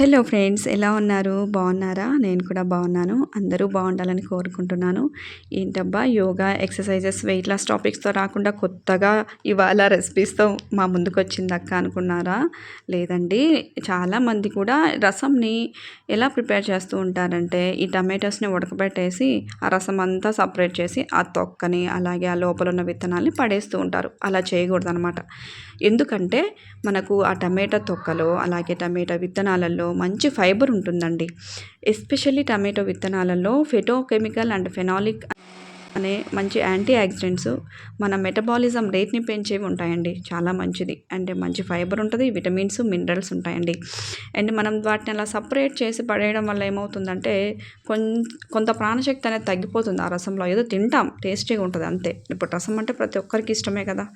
Hello friends ఎలా ఉన్నారు? బాగున్నారా? నేను కూడా బాగున్నాను. అందరూ బాగుండాలని కోరుకుంటున్నాను. ఏంటబ్బా యోగా ఎక్సర్సైజెస్ వెయిట్ లాస్ టాపిక్స్తో రాకుండా కొత్తగా ఇవాళ రెసిపీస్తో మా ముందుకు వచ్చింది అక్క అనుకున్నారా? లేదండి. చాలామంది కూడా రసంని ఎలా ప్రిపేర్ చేస్తూ ఉంటారంటే ఈ టమాటోస్ని ఉడకబెట్టేసి ఆ రసం అంతా సపరేట్ చేసి ఆ తొక్కని అలాగే ఆ లోపల ఉన్న విత్తనాల్ని పడేస్తూ ఉంటారు. అలా చేయకూడదు అనమాట ఎందుకంటే మనకు ఆ టమాటా తొక్కలో అలాగే టమాటా విత్తనాలలో మంచి ఫైబర్ ఉంటుందండి. ఎస్పెషల్లీ టమాటో విత్తనాలలో ఫెటోకెమికల్ అండ్ ఫెనాలిక్ అనే మంచి యాంటీ ఆక్సిడెంట్స్ మన మెటబాలిజం రేట్ని పెంచేవి ఉంటాయండి. చాలా మంచిది. అంటే మంచి ఫైబర్ ఉంటుంది విటమిన్స్ మినరల్స్ ఉంటాయండి. అండ్ మనం వాటిని అలా సపరేట్ చేసి పడేయడం వల్ల ఏమవుతుందంటే కొంత ప్రాణశక్తి అనేది తగ్గిపోతుంది. ఆ రసంలో ఏదో తింటాం టేస్టీగా ఉంటుంది అంతే. ఇప్పుడు రసం అంటే ప్రతి ఒక్కరికి ఇష్టమే కదా.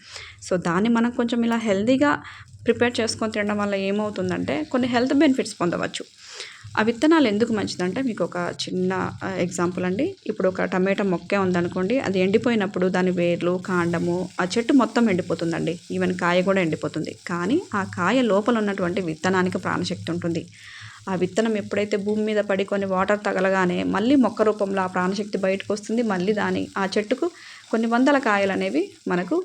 సో దాన్ని మనం కొంచెం ఇలా హెల్దీగా ప్రిపేర్ చేసుకొని తినడం వల్ల ఏమవుతుందంటే కొన్ని హెల్త్ బెనిఫిట్స్ పొందవచ్చు. ఆ విత్తనాలు ఎందుకు మంచిదంటే మీకు ఒక చిన్న ఎగ్జాంపుల్ అండి. ఇప్పుడు ఒక టమాటా మొక్కే ఉందనుకోండి అది ఎండిపోయినప్పుడు దాని వేర్లు కాండము ఆ చెట్టు మొత్తం ఎండిపోతుందండి. ఈవెన్ కాయ కూడా ఎండిపోతుంది. కానీ ఆ కాయ లోపల ఉన్నటువంటి విత్తనానికి ప్రాణశక్తి ఉంటుంది. ఆ విత్తనం ఎప్పుడైతే భూమి మీద పడి కొన్ని వాటర్ తగలగానే మళ్ళీ మొక్క రూపంలో ఆ ప్రాణశక్తి బయటకు వస్తుంది. మళ్ళీ దాని ఆ చెట్టుకు కొన్ని వందల కాయలు అనేవి మనకు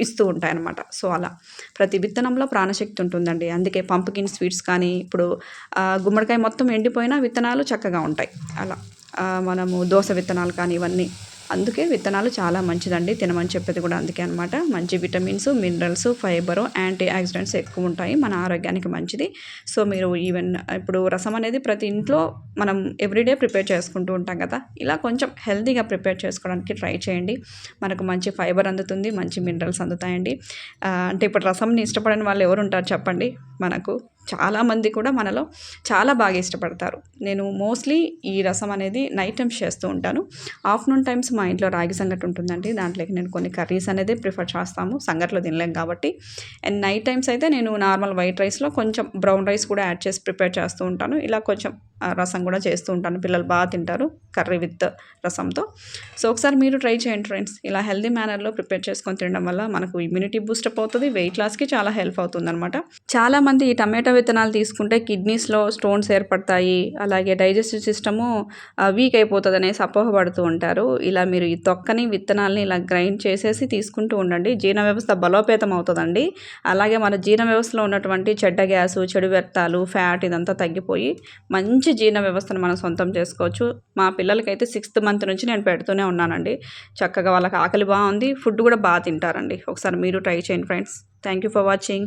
ఇస్తూ ఉంటాయన్నమాట. సో అలా. ప్రతి విత్తనంలో ప్రాణశక్తి ఉంటుందండి. అందుకే పంపకిన్ స్వీట్స్ కానీ ఇప్పుడు గుమ్మడికాయ మొత్తం ఎండిపోయినా విత్తనాలు చక్కగా ఉంటాయి. అలా. మనము దోశ విత్తనాలు కానీ ఇవన్నీ అందుకే విత్తనాలు చాలా మంచిదండి తినమని చెప్పేది కూడా అందుకే అనమాట మంచి vitamins minerals fibre antioxidants ఎక్కువ ఉంటాయి మన ఆరోగ్యానికి మంచిది. సో మీరు ఈవెన్ ఇప్పుడు రసం అనేది ప్రతి ఇంట్లో మనం ఎవ్రీడే ప్రిపేర్ చేసుకుంటూ ఉంటాం కదా ఇలా కొంచెం హెల్తీగా ప్రిపేర్ చేసుకోవడానికి ట్రై చేయండి. మనకు మంచి ఫైబర్ అందుతుంది మంచి మినరల్స్ అందుతాయండి. అంటే ఇప్పుడు రసంని ఇష్టపడని వాళ్ళు ఎవరు ఉంటారు చెప్పండి మనకు. చాలామంది కూడా మనలో చాలా బాగా ఇష్టపడతారు. నేను మోస్ట్లీ ఈ రసం అనేది నైట్ టైమ్స్ చేస్తూ ఉంటాను. ఆఫ్టర్నూన్ టైమ్స్ మా ఇంట్లో రాగి సంగటి ఉంటుందండి. దాంట్లోకి నేను కొన్ని కర్రీస్ అనేది ప్రిఫర్ చేస్తాము. సంగట్లో తినలేం కాబట్టి. అండ్ నైట్ టైమ్స్ అయితే నేను నార్మల్ వైట్ రైస్లో కొంచెం బ్రౌన్ రైస్ కూడా యాడ్ చేసి ప్రిపేర్ చేస్తూ ఉంటాను. ఇలా కొంచెం రసం కూడా చేస్తూ ఉంటాను. పిల్లలు బాగా తింటారు. కర్రీ విత్ రసంతో. సో ఒకసారి మీరు ట్రై చేయండి ఫ్రెండ్స్. ఇలా హెల్దీ మేనర్లో ప్రిపేర్ చేసుకొని తినడం వల్ల మనకు ఇమ్యూనిటీ బూస్టప్ అవుతుంది వెయిట్ లాస్కి చాలా హెల్ప్ అవుతుంది అనమాట చాలామంది ఈ టమాటో విత్తనాలు తీసుకుంటే కిడ్నీస్లో స్టోన్స్ ఏర్పడతాయి అలాగే డైజెస్టివ్ సిస్టము వీక్ అయిపోతుంది అనేసి అపోహపడుతూ ఉంటారు. ఇలా మీరు ఈ తొక్కని విత్తనాలని ఇలా గ్రైండ్ చేసేసి తీసుకుంటూ ఉండండి. జీర్ణ వ్యవస్థ బలోపేతం అవుతుందండి. అలాగే మన జీర్ణ వ్యవస్థలో ఉన్నటువంటి చెడ్డ గ్యాసు చెడు వ్యర్థాలు ఫ్యాట్ ఇదంతా తగ్గిపోయి మంచి జీర్ణ వ్యవస్థను మనం సొంతం చేసుకోవచ్చు. మా పిల్లలకైతే సిక్స్త్ మంత్ నుంచి నేను పెడుతూనే ఉన్నానండి. చక్కగా వాళ్ళకి ఆకలి బాగుంది ఫుడ్ కూడా బాగా తింటారండి. ఒకసారి మీరు ట్రై చేయండి friends. Thank you for watching.